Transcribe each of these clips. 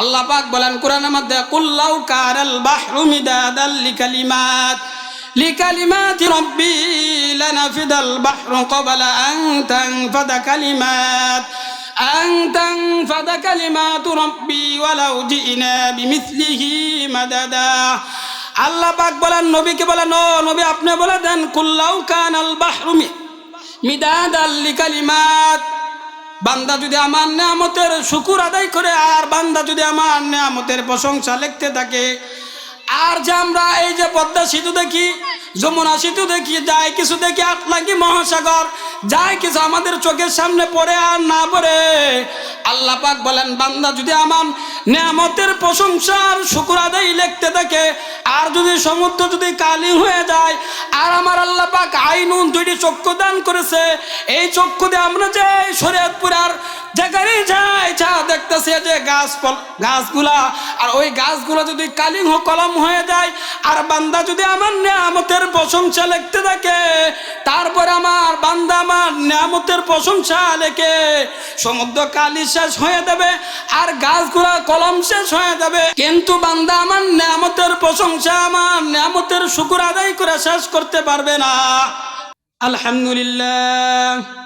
আল্লাহ পাক বলেন কোরআনের মধ্যে কুল্লাউ কারাল বাহরু মিদাদাল লিকালিমাত। লিকালিমাত রব্বি লানাফিদাল বাহরু ক্বাবলা আন তানফাদা কালিমাত। আন তানফাদা কালিমাত রব্বি ওয়ালাউ জিনা বিমিসলিহি মাদাদা। আল্লাহ পাক বলেন, নবীকে বলেন, ও নবী আপনি বলে দেন কুল্লাউ কানাল বাহরু মিদাদাল লিকালিমাত। বান্দা যদি আমার নামতের শুকুর আদায় করে, আর বান্দা যদি আমার নামতের প্রশংসা লিখতে থাকে, আর যে আমরা এই যে পদ্মা সেতু দেখি, যমুনা সেতু দেখি, যাই কিছু দেখি আপনাকে মহাসাগর যাই কিছু আমাদের চোখের সামনে পড়ে আর না পড়ে, আল্লাহ পাক বলেন, বান্দা যদি আমার নিয়ামতের প্রশংসার শুকুর আদায় লিখতে থাকে আর যদি সমুদ্র যদি কালি হয়ে যায়, আর আমার আল্লাহ পাক আইনুন দুইটি চক্ষু দান করেছে, এই চক্ষু দিয়ে আমরা যে শরীয়তপুর আর যেখানে যাই যা দেখতেছে যে গাছ গাছগুলা। আর ওই গাছগুলো যদি কালিং কলম হয়ে যায়, আর বান্দা যদি আমার নিয়ামতের প্রশংসা লিখতে থাকে তারপরে আমার বান্দা আমার নিয়ামতের প্রশংসা লেখে। সমুদ্র কালি শেষ হয়ে যাবে, আর গাছগুলা কলম শেষ হয়ে যাবে। কিন্তু বান্দা আমার নিয়ামতের প্রশংসা, আমার নিয়ামতের শুকুর আদায় করে শেষ করতে পারবে না। আলহামদুলিল্লাহ।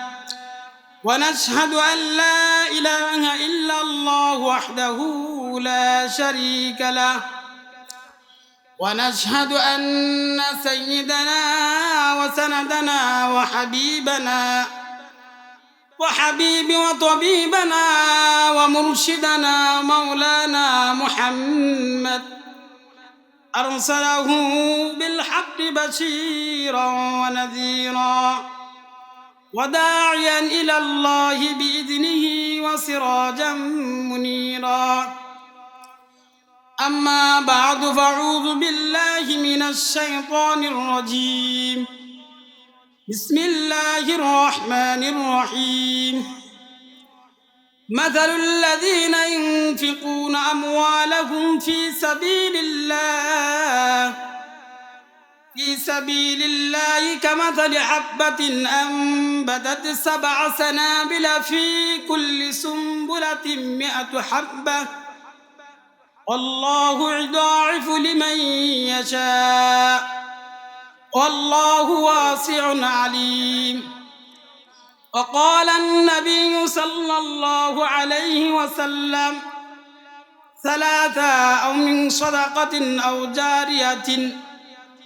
ونشهد أن لا إله إلا الله وحده لا شريك له. ونشهد أن سيدنا وسندنا وحبيبنا وحبيب وطبيبنا ومرشدنا مولانا محمد أرسله بالحق بشيرا ونذيرا. وداعيا إلى الله بإذنه وسراجا منيرا. أما بعد فأعوذ بالله من الشيطان الرجيم. بسم الله الرحمن الرحيم. مثل الذين ينفقون أموالهم في سبيل الله. في سبيل الله كمثل حبة أنبتت سبع سنابل في كل سنبلة مئة حبة والله يضاعف لمن يشاء والله واسع عليم وقال النبي صلى الله عليه وسلم ثلاثة أو من صدقة أو جارية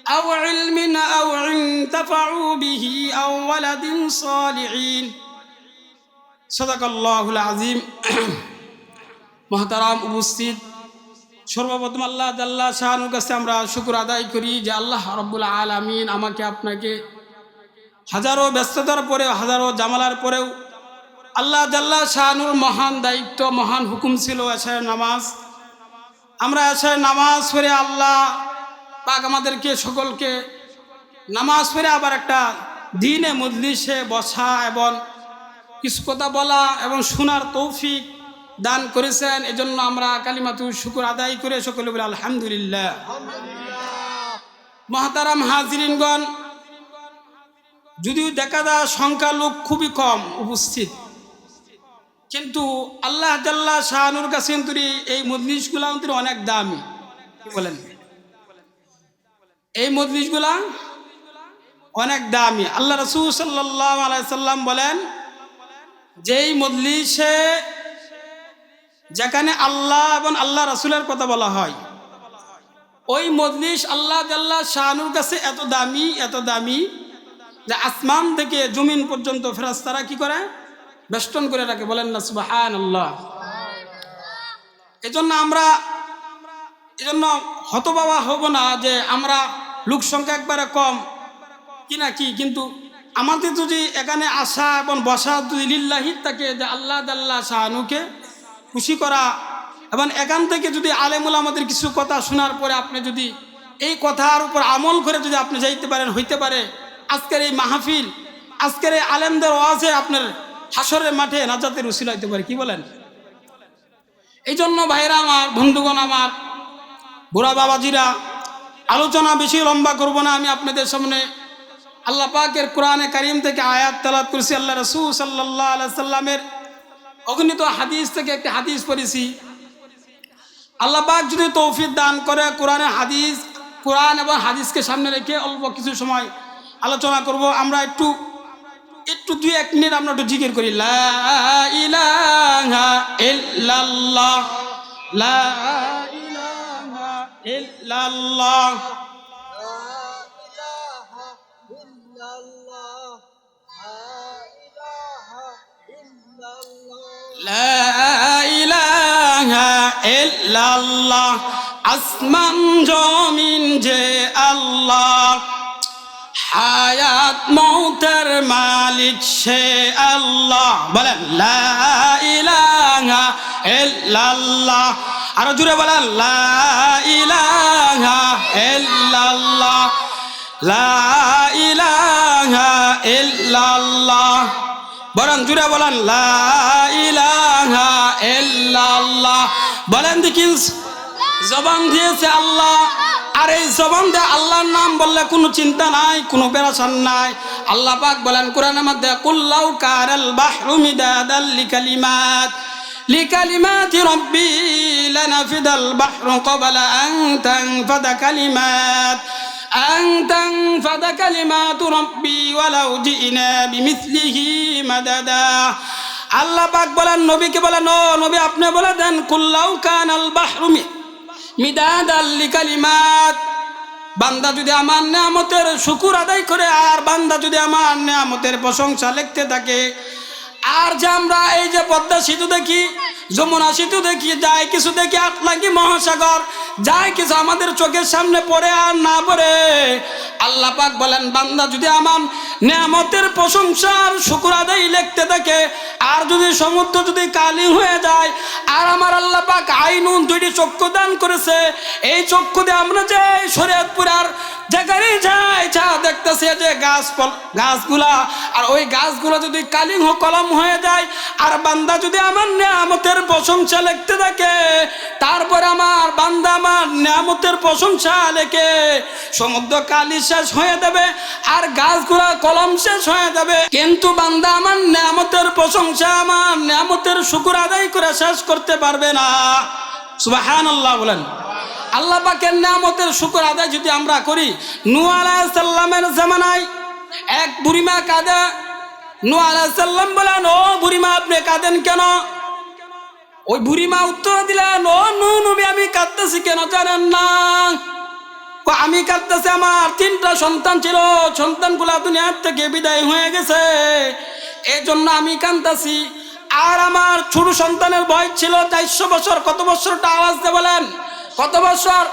أو علم أو انتفعوا به أو ولد صالحين صدق الله العظيم মহতারাম উপস্থিত সর্বপ্রথম আল্লাহ জাল্লা শাহানুর কাছে আমরা শুকুর আদায় করি যে আল্লাহ রব্বুল আলমিন আমাকে আপনাকে হাজারো ব্যস্ততার পরেও হাজারো জামালার পরেও আল্লাহ জাল্লা শাহানুর মহান দায়িত্ব মহান হুকুম ছিল এসায় নামাজ আমরা এসায় নামাজ পড়ে আল্লাহ পাক আমাদেরকে সকলকে নামাজ পড়ে আবার একটা দিনে মজলিসে বসা এবং কিছু কথা বলা এবং শোনার তৌফিক দান করেছেন। এজন্য আমরা কালিমাতু শুকুর আদায় করে সকলে বলে আলহামদুলিল্লাহ। মহাতারাম হাজরিনগণ, যদিও দেখা যায় সংখ্যা লোক খুবই কম উপস্থিত, কিন্তু আল্লাহ জাল্লাহ শাহানুর কাছে এই মজলিসগুলা অনেক দামি। বলেন? এই মজলিসগুলা অনেক দামি। আল্লাহ রসুল সাল্লাহ আলাইসাল্লাম বলেন, যেই মজলিসে যেখানে আল্লাহ এবং আল্লাহ রসুলের কথা বলা হয়, ওই মজলিস আল্লাহ জাল্লাহ শাহানুর কাছে এত দামি এত দামি যে আসমান থেকে জমিন পর্যন্ত ফেরাস্তারা কি করে? বেষ্টন করে রাখে। বলেন না সুবাহান আল্লাহ এজন্য আমরা, এজন্য হতবাবা হব না যে আমরা লোক সংখ্যা একবারে কম। কি না কি? কিন্তু আমাদের যদি এখানে আসা এবং বসা যদি লিল্লাহির থাকে যে আল্লাহ দাল্লাহ শাহানুকে খুশি করা, এবং এখান থেকে যদি আলেমুল আমাদের কিছু কথা শোনার পরে আপনি যদি এই কথার উপর আমল করে যদি আপনি যাইতে পারেন, হইতে পারে। আজকের এই মাহফিল, আজকের এই আলেমদের ওয়াজে আপনার হাসরের মাঠে নাজাতের উসিল হইতে পারে, কি বলেন? এই জন্য ভাইরা আমার, বন্ধুগণ আমার, বুড়া বাবাজিরা আলোচনা বেশি লম্বা করব না, আমি আপনাদের সামনে আল্লাহ পাকের কোরআনে কারিম থেকে আয়াত তালাত করেছি। আল্লাহ রসুল সাল্লাহ সাল্লামের অগণিত হাদিস থেকে একটি হাদিস পড়েছি। আল্লাহ পাক যদি তৌফিক দান করে, কোরআনে হাদিস, কোরআন এবং হাদিসকে সামনে রেখে অল্প কিছু সময় আলোচনা করব। আমরা একটু একটু দুই এক মিনিট আমরা একটু জিকির করি। লা ইলাহা ইল্লাল্লাহ, লা ইলাহা ইল্লাল্লাহ লা ইলাহা ইল্লাল্লাহ আসমান জমিন যে আল্লাহ হায়াত মৌতের মালিক সে আল্লাহ বলেন লা ইলাহা ইল্লাল্লাহ আরও জুড়ে বলেন, লা ইলাহা ইল্লাল্লাহ, লা ইলাহা ইল্লাল্লাহ। বলেন জুড়ে বলেন বলেন দেখি, জবান দিয়েছে আল্লাহ, আর এই জবান দিয়ে আল্লাহর নাম বললে কোনো চিন্তা নাই, কোনো পেরাসান নাই। আল্লাহ পাক বলেন, কোরআনের মধ্যে কুল্লাউ কারাল বাহরু মিদাদাল লিকালিমাত। لكلمات ربي لنفد البحر قبل أن تنفد كلمات أن تنفد كلمات ربي ولو جئنا بمثله مددا আল্লাহ পাক বলেন নবীকে বলেন ও নবী আপনি বলে দেন কুল্লাউ কানাল বাহরুমি মিদাদ আল্লি কালিমাত বান্দা যদি আমার নিয়ামতের শুকুর আদায় করে আর বান্দা যদি আমার নিয়ামতের প্রশংসা লিখতে থাকে আর যে আমরা এই যে পদ্মা সেতু দেখি, যমুনা সেতু দেখি, যাই কিছু দেখি আটলাকি মহাসাগর, যাই কিছু আমাদের চোখের সামনে পড়ে আর না পড়ে। আল্লাহ পাক বলেন, বান্দা যদি আমার নিয়ামতের প্রশংসার শুকুর আদায় লিখতে থাকে আর যদি সমুদ্র যদি কালি হয়ে যায়, আর আমার আল্লাহ পাক আইনুন দুইটি চক্ষু দান করেছে, এই চক্ষু দিয়ে আমরা যে শরীয়তপুর আর যেখানে যাই যা দেখতেছে যে গাছ গাছগুলা। আর ওই গাছগুলো যদি কালিং কলম হয়ে যায়, আর বান্দা যদি আমার নিয়ামতের প্রশংসা লিখতে থাকে তারপরে আমার বান্দা আমার নিয়ামতের প্রশংসা লেখে। সমুদ্র কালি শেষ হয়ে যাবে, আর গাছগুলা কলম শেষ হয়ে যাবে। কিন্তু বান্দা আমার নিয়ামতের প্রশংসা, আমার নিয়ামতের শুকুর আদায় করে শেষ করতে পারবে না। আল্লাহ বলেন। আল্লাহ পাকের নামতের শুকর আদায় যদি আমরা করি নু আলাইসাল্লামের জামানায় এক বুড়িমা কাঁদে। নু আলাইসাল্লাম বলেন ও বুড়িমা, আপনি কাঁদেন কেন? ওই বুড়িমা উত্তর দিলেন ও নু নবী, আমি কাঁদতেছি কেন জানেন না? আমি কাঁদতেছি, আমার তিনটা সন্তান ছিল, সন্তানগুলা দুনিয়ার থেকে বিদায় হয়ে গেছে। এই জন্য আমি কাঁদতেছি। আর আমার ছোট সন্তানের বয়স ছিল চারশো বছর, কত বছরটা আওয়াজ দিয়ে বলেন? কত বছর?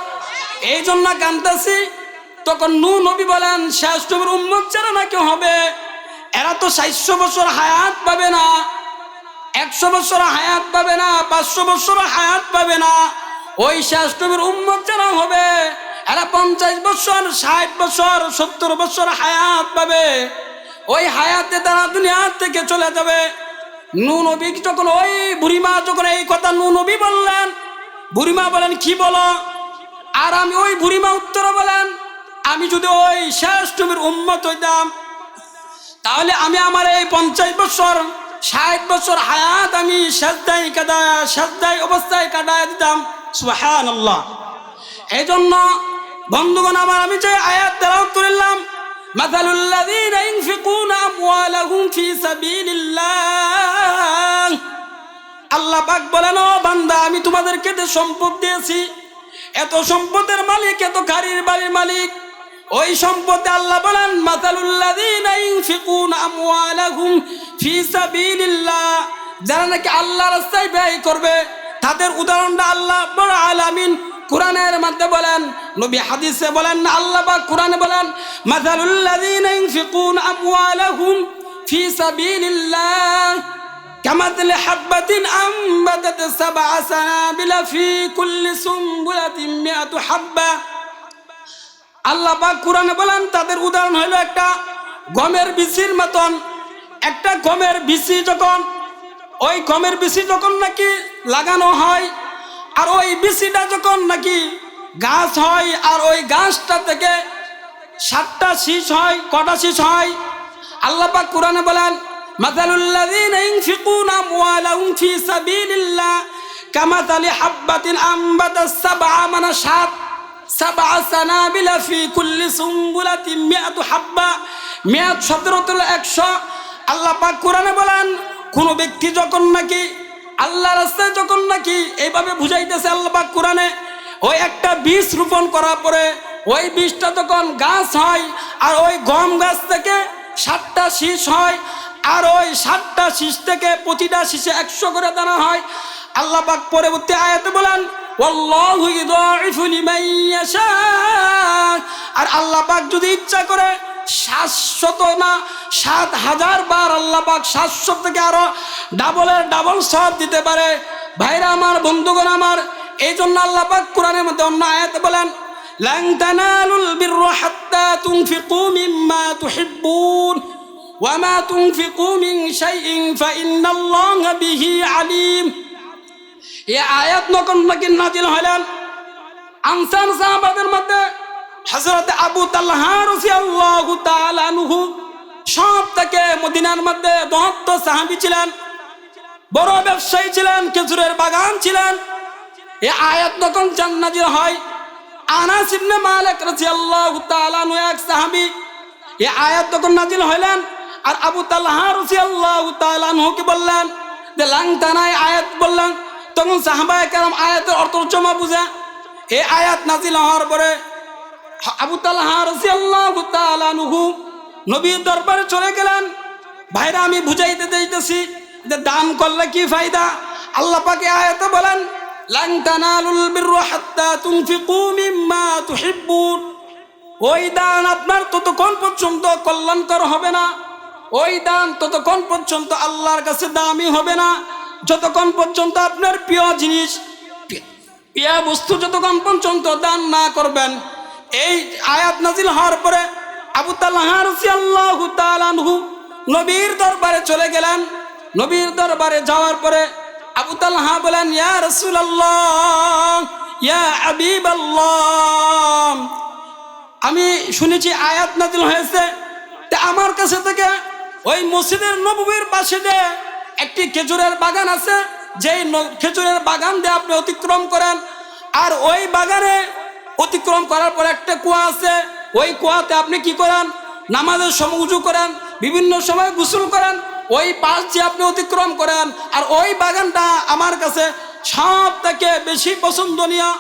এই জন্য কাঁদতেছি তখন নু নবী বলেন শেষ নবীর উম্মত যারা নাকি হবে, এরা তো সাতশো বছর হায়াত পাবে না, একশো বছর হায়াত পাবে না, পাঁচশো বছর হায়াত পাবে না। ওই শেষ নবীর উম্মত যারা হবে, এরা পঞ্চাশ বছর, ষাট বছর, সত্তর বছর হায়াত পাবে। ওই হায়াতে তারা দুনিয়া থেকে চলে যাবে। নু নবী যখন ওই বুড়িমা যখন এই কথা নু নবী বললেন বুড়িমা বলেন কি বলো আর আমি ওই বুড়িমা উত্তর বলেন আমি যদি ওই শেষ নবীর উম্মত হইতাম তাহলে আমি আমার এই পঞ্চাশ বছর ষাট বছর হায়াত আমি সাজদাই কাদা সাজদাই অবস্থায় কাটায় দিতাম সুহান আল্লাহ এই জন্য বন্ধুগণ আমার আমি যে আয়াত তেলাওয়াত করলাম مثل الذين ينفقون أموالهم في سبيل الله আল্লাহ পাক বলেন, ও বান্দা, আমি তোমাদেরকে যে সম্পদ দিয়েছি, এত সম্পদের মালিক, এত গাড়ির বাড়ির মালিক, ওই সম্পদে আল্লাহ বলেন মাতালুল্লাযীনা ইউনফিকুনা আমওয়ালাহুম ফি সাবিলিল্লাহ। যারা নাকি আল্লাহ রাস্তায় ব্যয় করবে, তাদের উদাহরণটা আল্লাহ বড় আলামিন কোরআনের মধ্যে বলেন, নবী হাদিসে বলেন না আল্লাহ বা কোরআনে বলেন মাতালুল্লাযীনা ইউনফিকুনা আমওয়ালাহুম ফি সাবিলিল্লাহ। كمثل حبة أنبتت سبع سنابل في كل سنبلة مئة حبة আল্লাহ পাক কোরআনে বলেন তাদের উদাহরণ হলো একটা গমের বিচির মতন একটা গমের বিচি যখন ওই গমের বিচি যখন নাকি লাগানো হয় আর ওই বিচিটা যখন নাকি গাছ হয় আর ওই গাছটা থেকে সাতটা শীষ হয় কটা শীষ হয় আল্লাহ পাক কোরআনে বলেন মাতালুল্লাযীনা ইনফিকুনা আমওয়ালাহুম ফি সাবিলিল্লাহ কামাতালি হাব্বাতিন আমবাতাস সাবআ মানাশাত সাবআ সানাবিলা ফি কুল্লি সুম্বুলাতিন মিআতু হাব্বা মিআত শব্দের হলো একশো আল্লাহ পাক কোরআনে বলেন, কোন ব্যক্তি যখন নাকি আল্লাহ রাস্তায় যখন নাকি এইভাবে বুঝাইতেছে আল্লাহ পাক কোরআনে, ওই একটা বীজ রোপণ করার পরে ওই বীজটা যখন গাছ হয় আর ওই গম গাছ থেকে সাতটা শীষ হয় আর ওই সাতটা শীষ থেকে প্রতিটা শীষে একশো করে দানা হয় আল্লাহ পাক পরবর্তী আয়াতে বলেন ওয়াল্লাহু ইউদাইফু লিমান ইয়াশা আর আল্লাহ পাক যদি ইচ্ছা করে সাতশত না সাত হাজার বার আল্লাহ পাক সাতশো থেকে আরো ডাবলের ডাবল সব দিতে পারে ভাইরা আমার বন্ধুগণ আমার এই জন্য আল্লাহ পাক কোরআনের মধ্যে অন্য আয়াতে বলেন لن تنالوا البر حتى تنفقوا مما تحبون وما تنفقوا من شيء فإن الله به عليم এই আয়াত নকন নাকি নাজিল হলেন আনসার সাহাবাদের মধ্যে হযরত আবু তালহা রাদিয়াল্লাহু তাআলা আনহু সব থেকে মদিনার মধ্যে দহত্ত সাহাবী ছিলেন বড় ব্যবসায়ী ছিলেন খেজুরের বাগান ছিলেন এই আয়াত যখন জান্নাজির হয় আনাস ইবনে মালিক রাদিয়াল্লাহু তাআলা আনহু এক সাহাবী এই আয়াত যখন নাজিল হইলেন আর আবু তাআলা আনহু কি বললেন, যে লাং তানাই আয়াত বললেন, তখন সাহাবায়ে কেরাম আয়াতের অর্থ জমা বুঝা। এ আয়াত নাজিল হওয়ার পরে আবু রাদিয়াল্লাহু তাআলা আনহু নবীর দরবারে চলে গেলেন। ভাইরা, আমি বুঝাইতে দিতেছি যে দান করলে কি ফায়দা? আল্লাহ পাকে আয়াতে বলেন লাং তানালুল বিররা হাত্তা ওই দান আপনার ততক্ষণ পর্যন্ত কল্যাণকর হবে না। ওই দান ততক্ষণ পর্যন্ত আল্লাহর কাছে দামি হবে না। যতক্ষণ পর্যন্ত আপনার প্রিয় জিনিস, প্রিয় বস্তু যতক্ষণ পর্যন্ত দান না করবেন, এই আয়াত নাজিল হওয়ার পরে আবু তাআলাহু নবীর দরবারে চলে গেলেন। নবীর দরবারে যাওয়ার পরে আবু তাল্লাহা বলেন, ইয়া রাসূলুল্লাহ, ইয়া হাবিবাল্লাহ। আমি শুনেছি আয়াত নাজিল হয়েছে। আমার কাছে থেকে ওই মসজিদের নববীর পাশে যে একটি খেজুরের বাগান আছে। যেই খেজুরের বাগান দিয়ে আপনি অতিক্রম করেন। আর ওই বাগানে অতিক্রম করার পর একটা কুয়া আছে। ওই কুয়াতে আপনি কি করেন? নামাজের সময় উজু করেন, বিভিন্ন সময় গোসল করেন, ওই পাশ দিয়ে আপনি অতিক্রম করেন। আর ওই বাগানটা আমার কাছে সব থেকে বেশি পছন্দনীয়।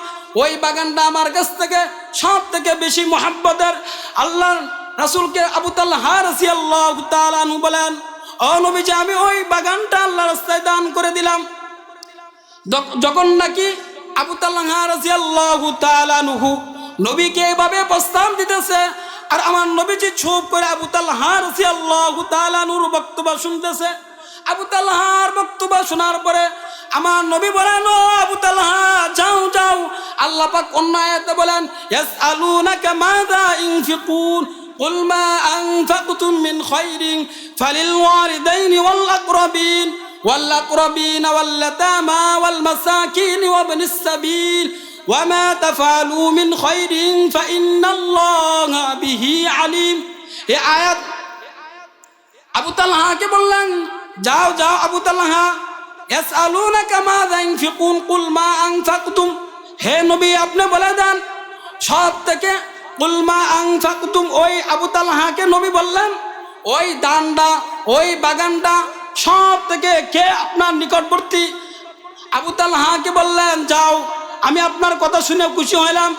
ওই বাগানটা আমার কাছ থেকে সব থেকে বেশি মোহাব্বতের। আল্লাহ রাসুলকে আবু তাল্লাহ রাসি আল্লাহ তালু বলেন, ও নবীজি, আমি ওই বাগানটা আল্লাহ রাস্তায় দান করে দিলাম। যখন নাকি আবু তাল্লাহ রাজি আল্লাহ তালানুহু নবীকে এভাবে প্রস্তাব দিতেছে, আর আমার নবীজি ছুপ করে আবু তাল্লাহ রাজি আল্লাহ তালানুর বক্তব্য শুনতেছে। আবু তাল্লাহার বক্তব্য শোনার পরে আমার নবী বলেন আবু তাল্লাহ যাও যাও। আল্লাহ পাক অন্য আয়াতে বলেন, ইয়াসআলুনাকা মাযা ইনফিকুন। قل ما أنفقتم من خير فللوالدين والأقربين والأقربين واليتامى والمساكين وابن السبيل وما تفعلوا من خير فإن الله به عليم এই আয়াত আবু তালহাকে বললেন যাও যাও আবু তালহা ইয়াসআলুনাকা মাযা ইনফিকুন কুল মা আনফাকতুম হে নবী আপনি বলে দেন সব থেকে কুল মা আনফাকতুম, ওই আবু তালহাকে নবী বললেন, ওই দানটা, ওই বাগানটা সব থেকে কে আপনার নিকটবর্তী? আবু তালহাকে বললেন, যাও, আমি আপনার কথা শুনে খুশি হইলাম।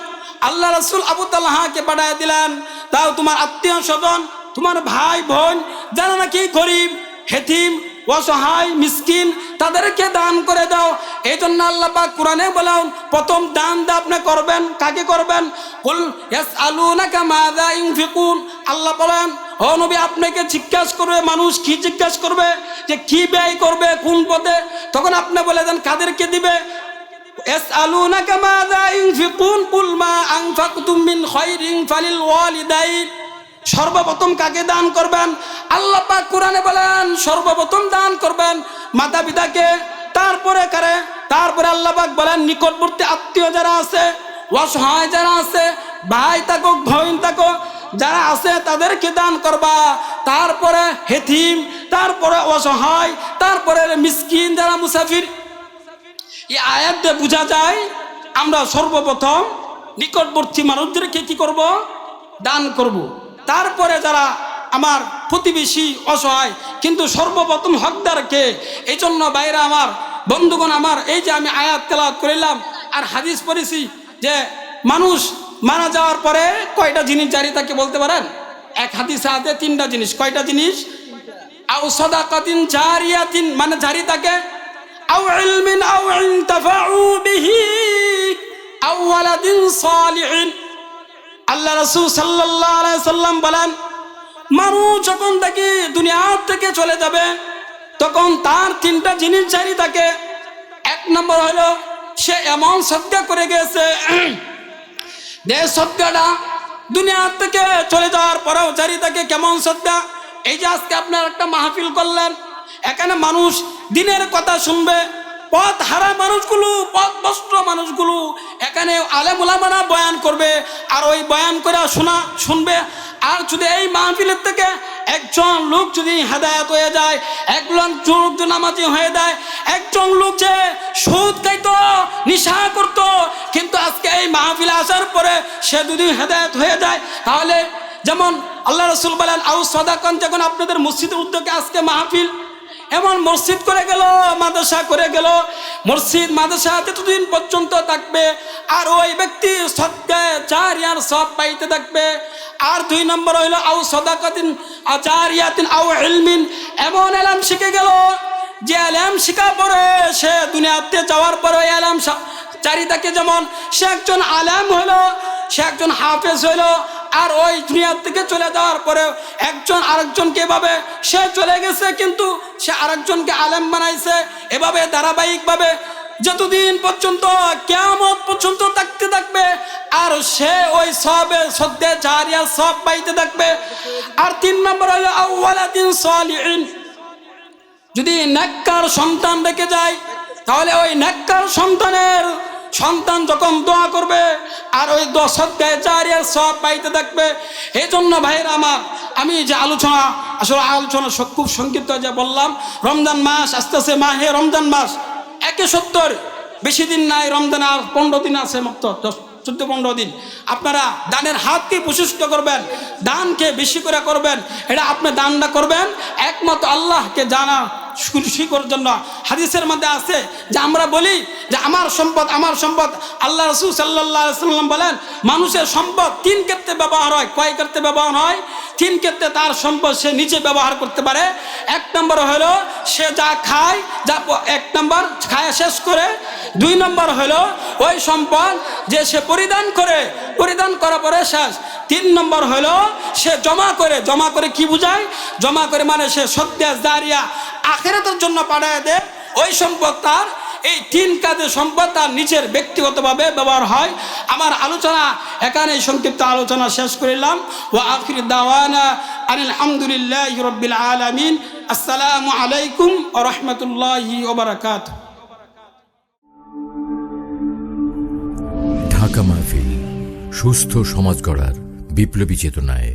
আল্লাহ রসুল আবু তালহাকে পাঠায় দিলেন তাও তোমার আত্মীয় স্বজন, তোমার ভাই বোন যারা নাকি গরিব, হেতিম অসহায় মিসকিন তাদেরকে দান করে দাও এই জন্য আল্লাহ পাক কোরআনে বলেন প্রথম দান দা আপনি করবেন কাকে করবেন কুল ইয়াসআলুনাকা মাযা ইনফিকুন আল্লাহ বলেন ও নবী আপনাকে জিজ্ঞাসা করবে মানুষ কি জিজ্ঞাসা করবে যে কি ব্যয় করবে কোন পদে তখন আপনি বলে দেন কাদেরকে দিবে يسألونك ماذا ينفقون قل ما أنفقتم من خير فللوالدين সর্বপ্রথম কাকে দান করবেন? আল্লাহ পাক কোরআনে বলেন, সর্বপ্রথম দান করবেন মাতা পিতাকে তারপরে কারে? তারপরে আল্লাহ পাক বলেন, নিকটবর্তী আত্মীয় যারা আছে, অসহায় যারা আছে, ভাই থাকুক বোন থাকুক যারা আছে তাদেরকে দান করবা। তারপরে হেথিম তারপরে অসহায়, তারপরে মিসকিন যারা মুসাফির। এই আয়াত দিয়ে বোঝা যায়, আমরা সর্বপ্রথম নিকটবর্তী মানুষদেরকে কি করব? দান করব। তারপরে যারা আমার প্রতিবেশী অসহায়, কিন্তু সর্বপ্রথম হকদারকে এই জন্য বাইরে আমার বন্ধুগণ আমার, এই যে আমি আয়াত তেলাওয়াত করিলাম আর হাদিস পড়েছি যে মানুষ মারা যাওয়ার পরে কয়টা জিনিস জারি থাকে বলতে পারেন? এক হাদিসে হাতে তিনটা জিনিস। কয়টা জিনিস? আও সদাকাতিন জারিয়াতিন মানে জারি থাকে, আও ইলমিন আও ইনতাফাউ বিহি, আও ওয়ালাদিন সালিহিন। আল্লাহ রাসূল আলাইহি সাল্লাম বলেন মানুষ যখন দেখি দুনিয়ার থেকে চলে যাবে, তখন তার তিনটা জিনিস জারি থাকে। এক নম্বর হলো, সে এমন সত্যা করে গেছে যে সত্যটা দুনিয়ার থেকে চলে যাওয়ার পরেও জারি থাকে। কেমন সত্যা এই যে আজকে আপনার একটা মাহফিল করলেন, এখানে মানুষ দিনের কথা শুনবে পথ হারা মানুষগুলো, পথ নষ্ট মানুষগুলো, এখানে আলেমুলামারা বয়ান করবে। আর ওই বয়ান করে শোনা, শুনবে। আর যদি এই মাহফিলের থেকে একজন লোক যদি হেদায়ত হয়ে যায়, একজন যদি নামাজি হয়ে যায়, একজন লোক যে সুদ খাইত, নিশা করত, কিন্তু আজকে এই মাহফিলে আসার পরে সে যদি হেদায়ত হয়ে যায়, তাহলে যেমন আল্লাহ রসুল বলেন, আউ সদাকন যখন আপনাদের মসজিদের উদ্যোগে আজকে মাহফিল এমন মসজিদ করে গেল, মাদ্রাসা করে গেল। মসজিদ, মাদ্রাসা এতদিন পর্যন্ত থাকবে, আর ওই ব্যক্তি সত্যে চার ইয়ার সব পাইতে থাকবে। আর দুই নম্বর হইল, আউ সদাকাতিন চার ইয়াতিন আউ ইলমিন। এমন এলাম শিখে গেল, যে এলাম শিখা পরে সে দুনিয়াতে যাওয়ার পরে এলাম চারিদাকে যেমন সে একজন আলেম হইল, সে একজন হাফেজ হইল আর ওই দুনিয়ার থেকে চলে যাওয়ার পরে একজন আরেকজনকে এভাবে, সে চলে গেছে কিন্তু সে আরেকজনকে আলেম বানাইছে। এভাবে ধারাবাহিকভাবে যতদিন পর্যন্ত কেমন পর্যন্ত থাকতে থাকবে, আর সে ওই সবে সদ্যে চারিয়া সব পাইতে থাকবে। আর তিন নম্বর হলো আউ্লাদিন যদি নেককার সন্তান রেখে যায়, তাহলে ওই নেককার সন্তানের সন্তান যখন দোয়া করবে, আর ওই দশাধ্যায় চারিয়ার সব পাইতে থাকবে এই জন্য ভাইয়ের আমার, আমি যে আলোচনা, আসলে আলোচনা খুব সংক্ষিপ্ত যে বললাম, রমজান মাস আস্তে আস্তে মা, হে রমজান মাস, একে সত্তর, বেশি দিন নাই রমজান, আর পনেরো দিন আছে মাত্র দশ, চোদ্দ, পনেরো দিন। আপনারা দানের হাতকে প্রশিষ্ট করবেন, দানকে বেশি করে করবেন, এটা আপনি দানটা করবেন একমাত্র আল্লাহকে জানা খুশি করার জন্য হাদিসের মধ্যে আছে যে আমরা বলি যে আমার সম্পদ আমার সম্পদ। আল্লাহ রসুল সাল্লাহ সাল্লাম বলেন, মানুষের সম্পদ তিন ক্ষেত্রে ব্যবহার হয়। কয় ক্ষেত্রে ব্যবহার হয়? তিন ক্ষেত্রে তার সম্পদ সে নিজে ব্যবহার করতে পারে। এক নম্বর হলো সে যা খায়, যা এক নম্বর খায় শেষ করে। দুই নম্বর হলো ওই সম্পদ যে সে পরিধান করে, পরিধান করার পরে শেষ। তিন নম্বর হলো সে জমা করে। জমা করে কি বুঝায়? জমা করে মানে সে সত্যাস দাঁড়িয়া আখেরাতের জন্য পাঠায় দেয়। ওই সম্পদ তার, এই তিন কাজের সম্পদ তার নিজের ব্যক্তিগতভাবে ব্যবহার হয়। আমার আলোচনা এখানে সংক্ষিপ্ত আলোচনা শেষ করিলাম। ও আখির দাওয়ানা আলহামদুলিল্লাহ রব্বিল আলমিন। আসসালামু আলাইকুম ও রহমতুল্লাহি ওবরাকাত ঢাকা মাহফিল, সুস্থ সমাজ গড়ার বিপ্লবী চেতনায়